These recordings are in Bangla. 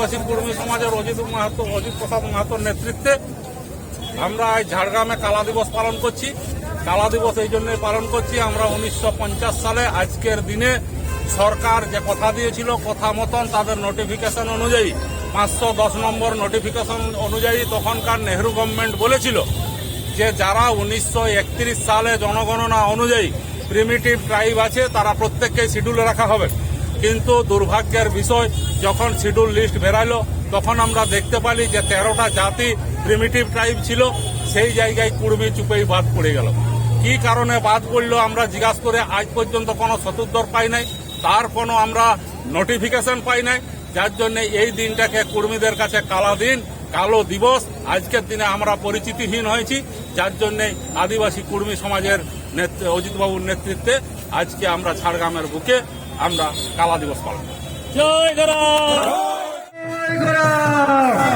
আদিবাসী কর্মী সমাজের অজিত মাহাতো, অজিত প্রসাদ মাহাতোর নেতৃত্বে আমরা আজ ঝাড়গ্রামে কালা দিবস পালন করছি। কালা দিবস এই জন্যই পালন করছি। আমরা উনিশশো পঞ্চাশ সালে আজকের দিনে সরকার যে কথা দিয়েছিল, কথা মতন তাদের নোটিফিকেশন অনুযায়ী, পাঁচশো দশ নম্বর নোটিফিকেশন অনুযায়ী তখনকার নেহরু গভর্নমেন্ট বলেছিল যে যারা উনিশশো একত্রিশ সালে জনগণনা অনুযায়ী প্রিমিটিভ ট্রাইব আছে, তারা প্রত্যেককে শিডিউলে রাখা হবে। কিন্তু দুর্ভাগ্যের বিষয় যখন শিডিউল লিস্ট বেরালো, তখন আমরা দেখতে পারি যে তেরোটা জাতি প্রিমিটিভ ট্রাইব ছিল, সেই জায়গায় কুর্মি চুপেই বাদ পড়ে গেল। কি কারণে বাদ পড়ল আমরা জিজ্ঞাসা করে আজ পর্যন্ত কোনো সতুদ্দর পাই নাই, তার কোনো আমরা নোটিফিকেশন পাই নাই। যার জন্য এই দিনটাকে কর্মীদের কাছে কালা দিন, কালো দিবস, আজকের দিনে আমরা পরিচিতিহীন হয়েছি। যার জন্যে আদিবাসী কর্মী সমাজের অজিতবাবুর নেতৃত্বে আজকে আমরা ঝাড়গ্রামের বুকে আমরা কালা দিবস পালন করি জয় গরম দুনিয়ার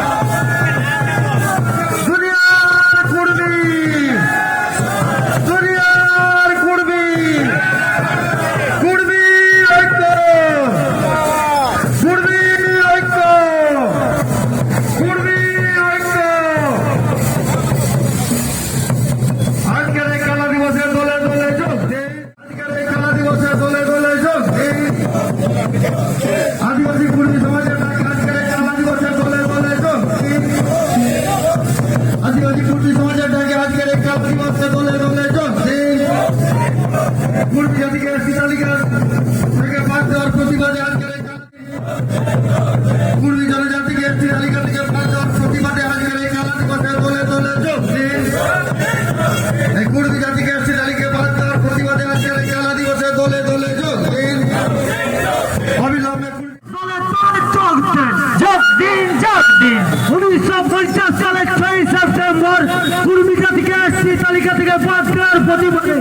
প্রতিবাদে আজকের কুর্মী জনজাতিকে এসটি থেকে দেওয়ার প্রতিবাদে আজকের এই কালা দিবসে দলে দলে এই কুর্মী জাতিকে এসটি তালিকা দেওয়ার প্রতিবাদে আজকের এই কালা দিবসে দলে দলে দিন। অবিলম্বে যোগ দিন যোগ দিন। উনিশশো পঞ্চাশ সালের ছয় সেপ্টেম্বর কুর্মী জাতিকে তালিকা থেকে বাদ দেওয়ার প্রতিবাদে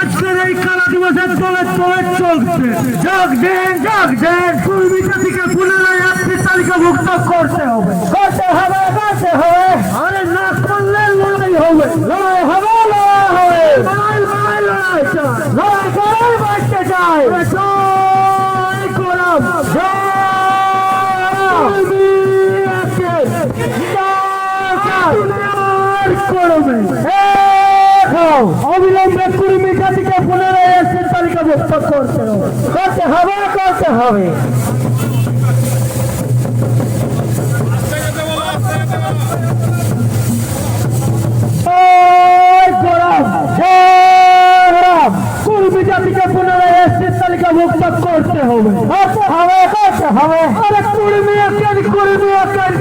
আজকের এই কালা দিবসের তলে তলে চলছে যোগ দিন যোগ দিন কুর্মী জাতিকে পুনরায় এসছি তালিকাভুক্ত করতে হবে করতে হবে করতে হবে আরে না করলে লড়াই হবে লড়াই হবে লড়াই হবে লড়াই লড়াই লড়াই লড়াই করে বাঁচতে চাই জয় করম জয় অবিলম্বে কুড়ি তালিকাভুক্ত করতে করতে হবে। করতে করতে হবে করবে আরে কুর্মী একের কুর্মী একের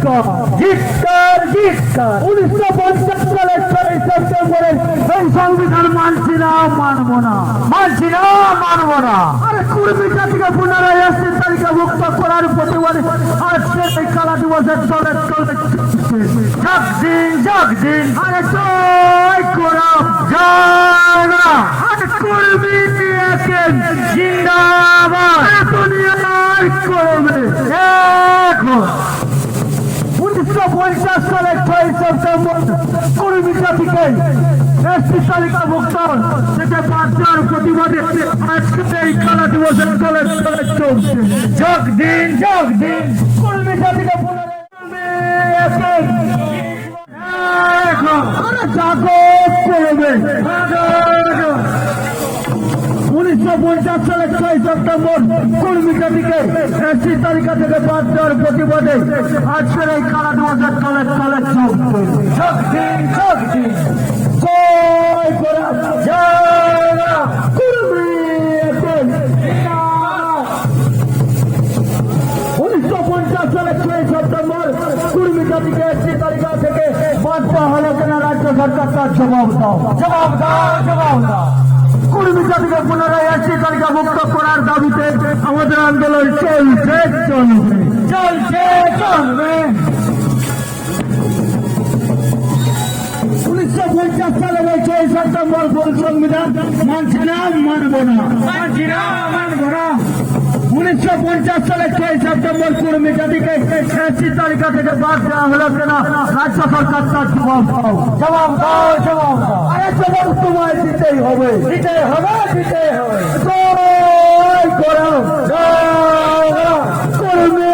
জিৎকার জিৎকার জিৎকার। উনিশশো পঞ্চাশ সালের ছয় সেপ্টেম্বরের এই সংবিধান মানছি না, মানবো না। মানছি না, মানবো না। আরে কুর্মী জাতিকে পুনরায় এসটি তালিকাভুক্ত করার প্রতিবাদে আজকে এই কালা দিবসের চলে চলে যাক দিন যাক দিন। আরে জয় করম জয় আরে জিন্দাবাদ। দুনিয়ার করবে। দেখো উনিশশো পঞ্চাশ সালের ছয় সেপ্টেম্বর কর্মী জাতিকে এসটি তালিকাভুক্ত থেকে বাদ দেওয়ার প্রতিবাদে আজকে এই খেলা দিবসের চলে চলছে। যোগ দিন যোগ দিন। কর্মী জাতিকে জাগত করবে। পঞ্চাশ সালের ছয় সেপ্টেম্বর কর্মী জাতিকে এসি তালিকা থেকে বাদ দেওয়ার প্রতিবাদে আজকের এই খেলা দিবসের চলে চলে চলছে যোগ দিন জয় করা জয় সালের থেকে বাদ হলো কিনা রাজ্য সরকার তার জবাব দাও। জবাব দাও জবাব দাও। কুর্মী জাতিকে পুনরায় একটি তালিকা মুক্ত করার দাবিতে আমাদের আন্দোলন চলছে চলবে। চলছে চলবে। পঞ্চাশ সালের এই ছয় সেপ্টেম্বর ভুল সংবিধান মানছে না মানব না মানছি না মানব না উনিশশো পঞ্চাশ সালে ছয় সেপ্টেম্বর কুড়মি জাতিকে এসি তালিকা থেকে বাদ দেওয়া হলো কেন রাজ্য সরকার তার জবাব দাও জবাব দাও জবাব দাও আরে জবাব তোমায় দিতেই হবে। দিতেই হবে দিতেই হবে জয় করো জয় করো। কর্মী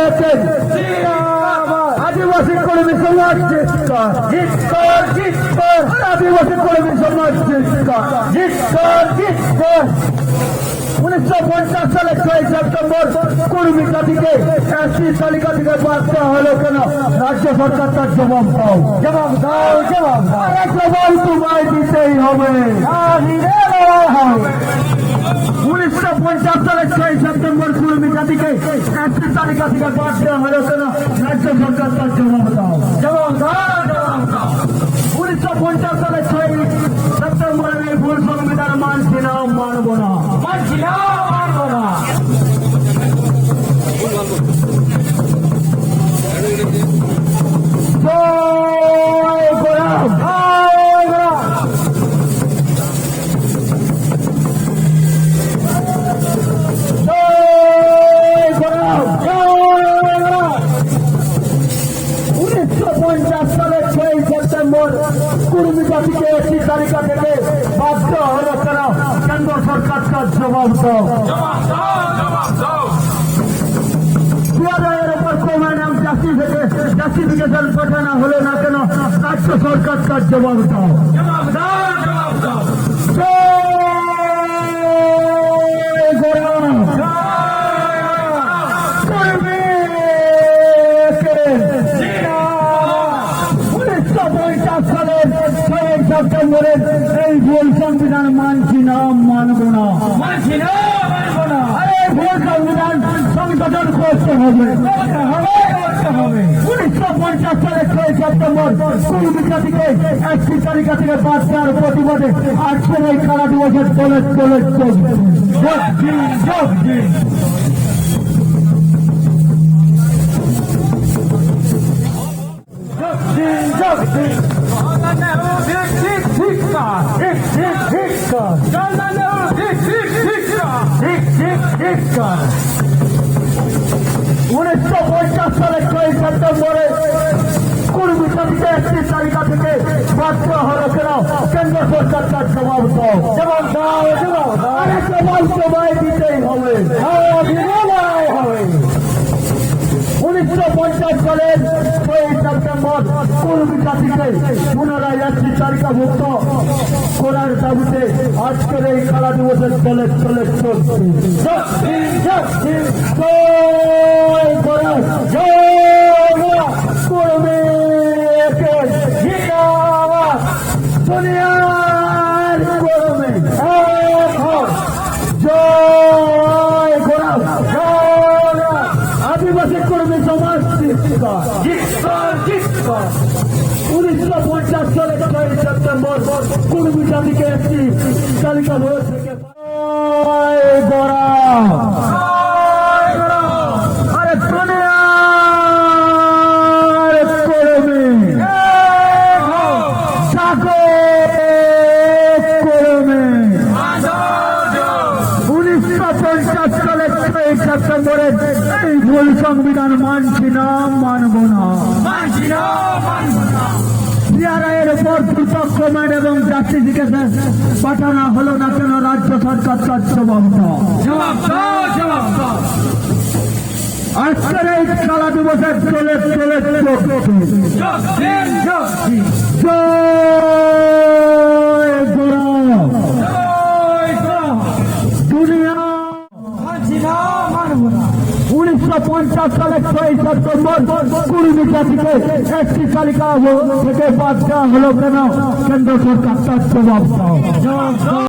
একের জিন্দাবাদ। আদিবাসী কর্মী সমাজ জিতকর জিতকর জিতকর আদিবাসী কর্মী সমাজ জিতকর জিতকর জিতকর উনিশশো পঞ্চাশ সালে ছয় সেপ্টেম্বর কর্মী জাতিকে এসি তালিকা থেকে বাদ দেওয়া হলো কেন রাজ্য সরকার তার জবাব দাও জবাব দাও জবাব দাও জবাব তোমায় দিতেই হবে উনিশশো পঞ্চাশ সালে ছয় সেপ্টেম্বর কর্মী জাতিকে এসি তালিকা থেকে বাদ দেওয়া হলো কেন? রাজ্য সরকার তার জবাব জবাব দাও। জাস্টিফিকেশন পাঠানো হলো না কেন? রাজ্য সরকার তার জবাব দাও। সংশোধন করতে হবে। উনিশশো পঞ্চাশ সালের ছয় সেপ্টেম্বর কুড়ি থেকে একটি তালিকা থেকে বাদ দেওয়ার প্রতিবাদে আজকের এই খেলা দিবসের দলে দলে চলছে। যোগ দিন যোগ দিন দিন যোগ দিন উনিশশো ছয় সেপ্টেম্বরে কুড়ি তারিখে একটি তালিকা থেকে বাদ দেওয়া কেন্দ্র সরকার তার জবাব দাও। জবাব দাও জবাব দাও। জবাব তোমায় দিতেই হবে। হবে। উনিশশো পঞ্চাশ সালের ছয় সেপ্টেম্বর কুর্মী জাতিকে পুনরায় একটি তালিকাভুক্ত করার দাবিতে আজকের এই খেলা দিবসের দলে চলে চলছে। জয় কমেন্ট এবং জাস্টিফিকেশন পাঠানো হলো না কেন রাজ্য সরকার তার জবাব আজকের এই খেলা দিবসের চলে চলে ছয় সেপ্টেম্বর কুড়ি জাতিকে একটি তালিকা থেকে বাদ দেওয়া হলো কেন কেন্দ্র সরকার তার জবাব দাও